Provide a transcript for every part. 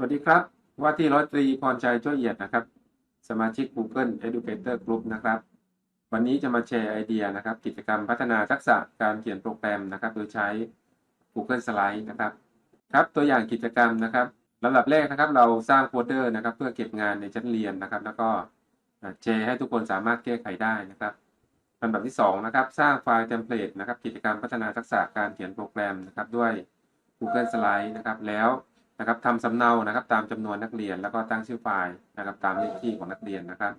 สวัสดีครับ ว่าที่ร้อยตรีพรชัยช่วยเอียดนะครับ สมาชิก Google Educator Group นะครับ วันนี้จะมาแชร์ไอเดียนะครับ กิจกรรมพัฒนาทักษะการเขียนโปรแกรมนะครับ โดยใช้ Google Slide นะครับ ครับตัวอย่างกิจกรรมนะครับลำดับแรกนะครับ เราสร้างโฟลเดอร์นะครับ เพื่อเก็บงานในชั้นเรียนนะครับ แล้วก็แชร์ให้ทุกคนสามารถแก้ไขได้นะครับลำดับที่สองนะครับ สร้างไฟล์เทมเพลตนะครับ กิจกรรมพัฒนาทักษะการเขียนโปรแกรมนะครับ ด้วย Google Slide นะครับ แล้ว นะครับทำสำเนานะครับ ตามจำนวนนักเรียนแล้วก็ตั้งชื่อไฟล์นะครับ ตามเลขที่ของนักเรียนนะครับ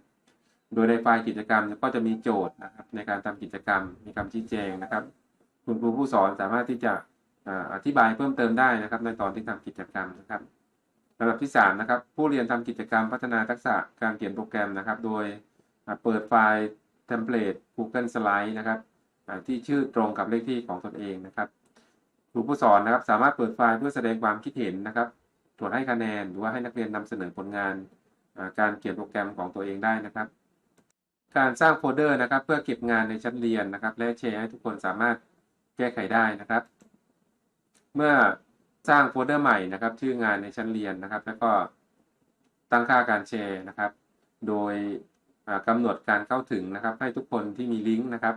โดยในไฟล์กิจกรรมก็จะมีโจทย์นะครับ ในการทำกิจกรรมมีคำชี้แจงนะครับ คุณครูผู้สอนสามารถที่จะอธิบายเพิ่มเติมได้นะครับ ในตอนที่ทำกิจกรรมนะครับลำดับที่ 3 นะครับ ผู้เรียนทำกิจกรรมพัฒนาทักษะการเขียนโปรแกรมนะครับ โดยเปิดไฟล์เทมเพลต Google Slide นะครับที่ชื่อตรงกับเลขที่ของตนเองนะครับ ครูผู้สอนนะครับ สามารถเปิดไฟล์เพื่อแสดงความคิดเห็นนะครับ ตรวจให้คะแนนหรือว่าให้นักเรียนนำเสนอผลงานการเขียนโปรแกรมของตัวเองได้นะครับ การสร้างโฟลเดอร์นะครับ เพื่อเก็บงานในชั้นเรียนนะครับ และแชร์ให้ทุกคนสามารถแก้ไขได้นะครับ เมื่อสร้างโฟลเดอร์ใหม่นะครับ ชื่องานในชั้นเรียนนะครับ แล้วก็ตั้งค่าการแชร์นะครับ โดยอ่ากำหนดการเข้าถึงนะครับ ให้ทุกคนที่มีลิงก์นะครับ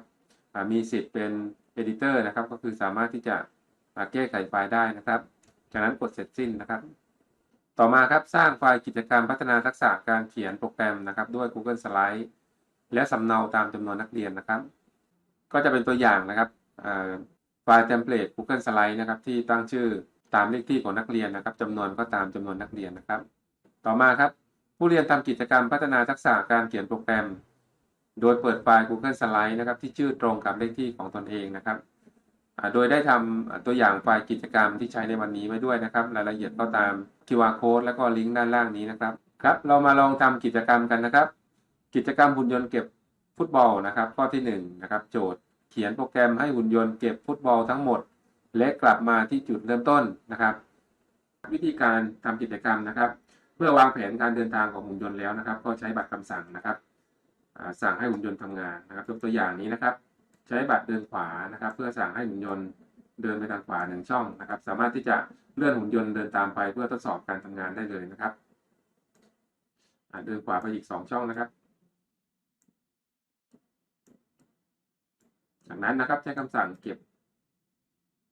มีสิทธิ์เป็น Editor นะครับ ก็คือสามารถที่จะ แก้ไขไฟล์ได้นะครับ จากนั้นกดเสร็จสิ้นนะครับ ต่อมาครับสร้างไฟล์กิจกรรมพัฒนาทักษะการเขียนโปรแกรมนะครับ ด้วย Google Slide และสำเนาตามจำนวนนักเรียนนะครับ ก็จะเป็นตัวอย่างนะครับไฟล์เทมเพลต Google Slide นะครับที่ตั้งชื่อตามเลขที่ของนักเรียนนะครับจำนวนก็ตามจำนวนนักเรียนนะครับ ต่อมาครับ ผู้เรียนทำกิจกรรมพัฒนาทักษะการเขียนโปรแกรม โดยเปิดไฟล์ Google Slide นะครับที่ชื่อตรงกับเลขที่ของตนเองนะครับ โดยได้ทำตัวอย่างไฟล์กิจกรรมที่ใช้ในวันนี้ไว้ด้วยนะครับ รายละเอียดก็ตาม QR code แล้วก็ลิงก์ด้านล่างนี้นะครับครับ เรามาลองทำกิจกรรมกันนะครับ กิจกรรมหุ่นยนต์เก็บฟุตบอลนะครับ ข้อที่1นงนะครับ โจทย์เขียนโปรแกรมให้หุ่นยนต์เก็บฟุตบอลทั้งหมด และกลับมาที่จุดเริ่มต้นนะครับ วิธีการทำกิจกรรมนะครับเพื่อวางแผนการเดินทางของหุ่นยนต์แล้วนะครับ ก็ใช้บัตรคำสั่งนะครับสั่งให้หุ่นยนต์ทำงานนะครับยกตัวอย่างนี้นะครับ ใช้บัตรเดินขวานะครับ เพื่อสั่งให้หุ่นยนต์เดินไปทางขวาหนึ่งช่องนะครับ สามารถที่จะเลื่อนหุ่นยนต์เดินตามไปเพื่อทดสอบการทำงานได้เลยนะครับเดินขวาไปอีกสองช่องนะครับ จากนั้นนะครับใช้คำสั่งเก็บ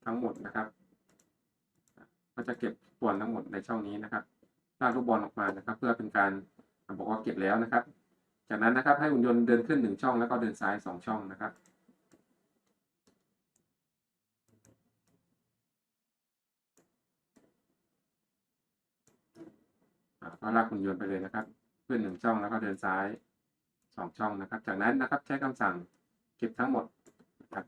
ทั้งหมดนะครับ ก็จะเก็บส่วนทั้งหมดในช่องนี้นะครับลากลูกบอลออกมานะครับ เพื่อเป็นการบอกว่าเก็บแล้วนะครับ จากนั้นนะครับให้หุ่นยนต์เดินขึ้นหนึ่งช่องแล้วก็เดินซ้ายสองช่องนะครับ ก็ลากหุ่นยนต์ไปเลยนะครับ ขึ้นหนึ่งช่องแล้วก็เดินซ้ายสองช่องนะครับ จากนั้นนะครับใช้คำสั่งเก็บทั้งหมดนะครับ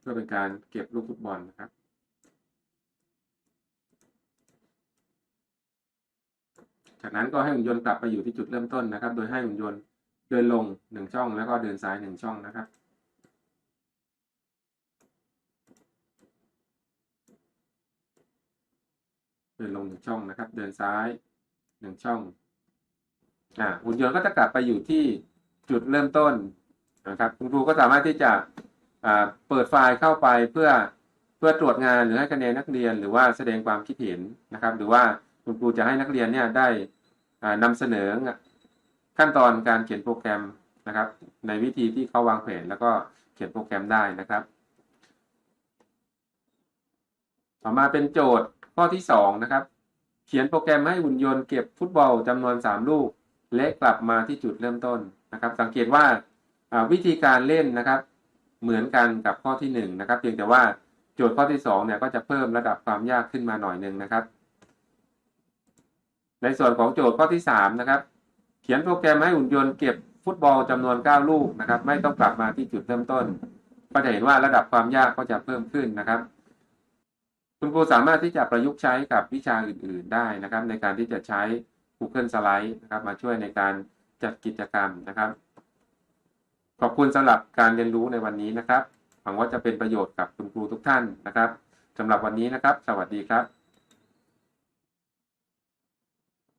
เพื่อเป็นการเก็บลูกฟุตบอลนะครับจากนั้นก็ให้หุ่นยนต์กลับไปอยู่ที่จุดเริ่มต้นนะครับ โดยให้หุ่นยนต์เดินลงหนึ่งช่อง แล้วก็เดินซ้ายหนึ่งช่องนะครับ เดินลงหนึ่งช่องนะครับ เดินซ้าย หนึ่งช่องอ่าหุ่นยนต์ก็จะกลับไปอยู่ที่จุดเริ่มต้นนะครับคุณครูก็สามารถที่จะอ่าเปิดไฟล์เข้าไปเพื่อเพื่อตรวจงานหรือให้คะแนนนักเรียนหรือว่าแสดงความคิดเห็นนะครับ หรือว่าคุณครูจะให้นักเรียนเนี่ยได้อ่านำเสนอขั้นตอนการเขียนโปรแกรมนะครับ ในวิธีที่เขาวางแผนแล้วก็เขียนโปรแกรมได้นะครับ ต่อมาเป็นโจทย์ข้อที่สองนะครับ เขียนโปรแกรมให้หุ่นยนต์เก็บฟุตบอลจำนวน 3 ลูก และกลับมาที่จุดเริ่มต้นนะครับ สังเกตว่าวิธีการเล่นนะครับ เหมือนกันกับข้อที่1นงนะครับเพียงแต่ว่าโจทย์ข้อที่2เนี่ยก็จะเพิ่มระดับความยากขึ้นมาหน่อยหนึ่งนะครับ ในส่วนของโจทย์ข้อที่3นะครับ เขียนโปรแกรมให้หุ่นยนต์เก็บฟุตบอลจำนวน 9 ลูกนะครับ ไม่ต้องกลับมาที่จุดเริ่มต้น ก็จะเห็นว่าระดับความยากก็จะเพิ่มขึ้นนะครับ คุณครูสามารถที่จะประยุกต์ใช้กับวิชาอื่น ๆ ได้นะครับ ในการที่จะใช้ Google Slide นะครับ มาช่วยในการจัดกิจกรรมนะครับ ขอบคุณสำหรับการเรียนรู้ในวันนี้นะครับหวังว่าจะเป็นประโยชน์กับคุณครูทุกท่านนะครับสำหรับวันนี้นะครับ สวัสดีครับ